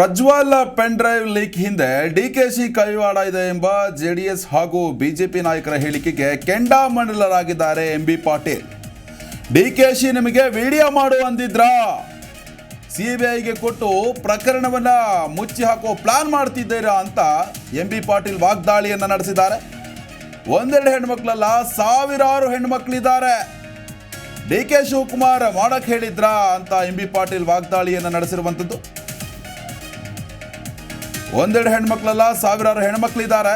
Prajwal pen drive leak ಹಿಂದೆ D K C ಕೈವಾಡ ಇದೆ ಎಂಬ ಜೆಡಿಎಸ್ ಹಾಗೂ ಬಿಜೆಪಿ ನಾಯಕರ ಹೇಳಿಕೆಗೆ ಕೆಂಡಾಮಂಡಲರಾಗಿದ್ದಾರೆ M B Patil. D K C ನಿಮಗೆ ವಿಡಿಯೋ ಮಾಡು ಅಂದಿದ್ರ? ಸಿಬಿಐಗೆ ಕೊಟ್ಟು ಪ್ರಕರಣವನ್ನ ಮುಚ್ಚಿ ಹಾಕೋ ಪ್ಲಾನ್ ಮಾಡ್ತಿದ್ದೀರಾ ಅಂತ ಎಂ ಬಿ ಪಾಟೀಲ್ ವಾಗ್ದಾಳಿಯನ್ನ ನಡೆಸಿದ್ದಾರೆ. ಒಂದೆರಡು ಹೆಣ್ಮಕ್ಳಲ್ಲ ಸಾವಿರಾರು ಹೆಣ್ಮಕ್ಳಿದ್ದಾರೆ. ಡಿ ಕೆ ಶಿವಕುಮಾರ್ ಮಾಡಕ್ ಹೇಳಿದ್ರಾ ಅಂತ ಎಂ ಬಿ ಪಾಟೀಲ್ ವಾಗ್ದಾಳಿಯನ್ನ ನಡೆಸಿರುವಂಥದ್ದು ಒಂದೆರಡು ಹೆಣ್ಮಕ್ಳಲ್ಲ, ಸಾವಿರಾರು ಹೆಣ್ಮಕ್ಳಿದ್ದಾರೆ.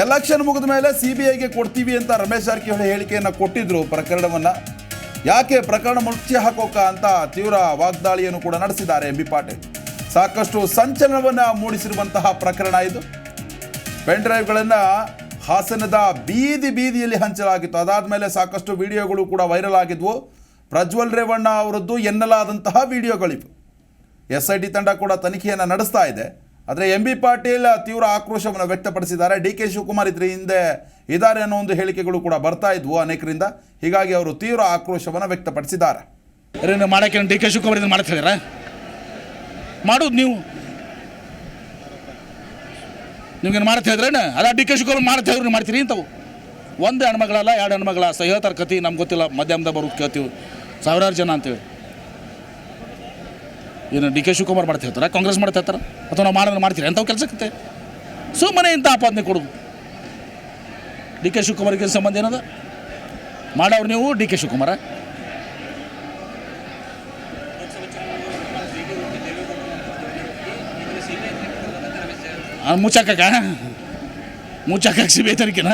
ಎಲೆಕ್ಷನ್ ಮುಗಿದ ಮೇಲೆ ಸಿ ಬಿ ಐಗೆ ಕೊಡ್ತೀವಿ ಅಂತ ರಮೇಶ್ ಜಾರಕಿಹೊಳಿ ಹೇಳಿಕೆಯನ್ನು ಕೊಟ್ಟಿದ್ರು ಪ್ರಕರಣವನ್ನ. ಯಾಕೆ ಪ್ರಕರಣ ಮುಚ್ಚಿ ಹಾಕೋಕ ಅಂತ ತೀವ್ರ ವಾಗ್ದಾಳಿಯನ್ನು ಕೂಡ ನಡೆಸಿದ್ದಾರೆ ಎಂ ಬಿ ಪಾಟೀಲ್. ಸಾಕಷ್ಟು ಸಂಚಲನವನ್ನ ಮೂಡಿಸಿರುವಂತಹ ಪ್ರಕರಣ ಇದು. ಪೆನ್ ಡ್ರೈವ್ಗಳನ್ನು ಹಾಸನದ ಬೀದಿ ಬೀದಿಯಲ್ಲಿ ಹಂಚಲಾಗಿತ್ತು. ಅದಾದ ಮೇಲೆ ಸಾಕಷ್ಟು ವಿಡಿಯೋಗಳು ಕೂಡ ವೈರಲ್ ಆಗಿದ್ವು. ಪ್ರಜ್ವಲ್ ರೇವಣ್ಣ ಅವರದ್ದು ಎನ್ನಲಾದಂತಹ ವಿಡಿಯೋಗಳಿವು. ಎಸ್ ಐ ಡಿ ತಂಡ ಕೂಡ ತನಿಖೆಯನ್ನು ನಡೆಸ್ತಾ ಇದೆ. ಆದರೆ ಎಂ ಬಿ ಪಾಟೀಲ್ ತೀವ್ರ ಆಕ್ರೋಶವನ್ನು ವ್ಯಕ್ತಪಡಿಸಿದ್ದಾರೆ. ಡಿ ಕೆ ಶಿವಕುಮಾರ್ ಇದ್ರ ಹಿಂದೆ ಇದ್ದಾರೆ ಅನ್ನೋ ಒಂದು ಹೇಳಿಕೆಗಳು ಕೂಡ ಬರ್ತಾ ಇದ್ವು ಅನೇಕರಿಂದ. ಹೀಗಾಗಿ ಅವರು ತೀವ್ರ ಆಕ್ರೋಶವನ್ನು ವ್ಯಕ್ತಪಡಿಸಿದ್ದಾರೆ. ಮಾಡಕ್ಕೆ ಡಿ ಕೆ ಶಿವಕುಮಾರ್ ಇದನ್ನು ಮಾಡ್ತಿದ್ದೀರ ಮಾಡೋದು ನೀವು. ನಿಮ್ಗೇನು ಮಾಡ್ತಾ ಹೇಳಿದ್ರೇನು ಅಲ್ಲ, ಡಿ ಕೆ ಶಿವಕುಮಾರ್ ಮಾಡ್ತಾ ನೀವು ಮಾಡ್ತೀರಿ ಇಂಥವು ಒಂದು ಹೆಣ್ಮಗಳಲ್ಲ ಎರಡು ಹೆಣ್ಮಗಳ ಸಹ ಹೇಳ್ತಾರೆ ಕತಿ, ನಮ್ಗೆ ಗೊತ್ತಿಲ್ಲ, ಮಧ್ಯಾಹ್ನದ ಬರೋದು ಕೇಳ್ತೀವಿ. ಸಾವಿರಾರು ಜನ ಅಂತೇಳಿ. ಏನು ಡಿ ಕೆ ಶಿವಕುಮಾರ್ ಮಾಡ್ತಾ ಹೇಳ್ತಾರೆ ಕಾಂಗ್ರೆಸ್ ಮಾಡ್ತಾ ಇರ್ತಾರೆ? ಅಥವಾ ನಾವು ಮಾಡೋದು ಮಾಡ್ತೀರಿ? ಅಂಥವು ಕೆಲಸಕ್ಕೆ ಸುಮ್ಮನೆ ಇಂಥ ಆಪಾದನೆ ಕೊಡೋದು. ಡಿ ಕೆ ಶಿವಕುಮಾರ್ಗೆ ಸಂಬಂಧ ಏನದ? ಮಾಡೋರು ನೀವು ಡಿ ಕೆ ಶಿವಕುಮಾರ. ಮುಚ್ಚಾಕ ಮುಚ್ಚಾಕ ಸಿ ಬಿ ಐ ತನಿಖೆನ?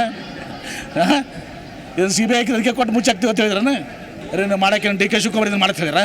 ಇದನ್ನು ಸಿ ಬಿ ಐ ತನಿಖೆ ಕೊಟ್ಟು ಮುಚ್ಚಾಕ್ತೀವಿ ಅಂತ ಹೇಳಿದ್ರನ? ಅರೆ, ನೀವು ಮಾಡೋಕೆ ಡಿ ಕೆ ಶಿವಕುಮಾರ್ ಇದನ್ನು ಮಾಡ್ತಿದ್ದೀರಾ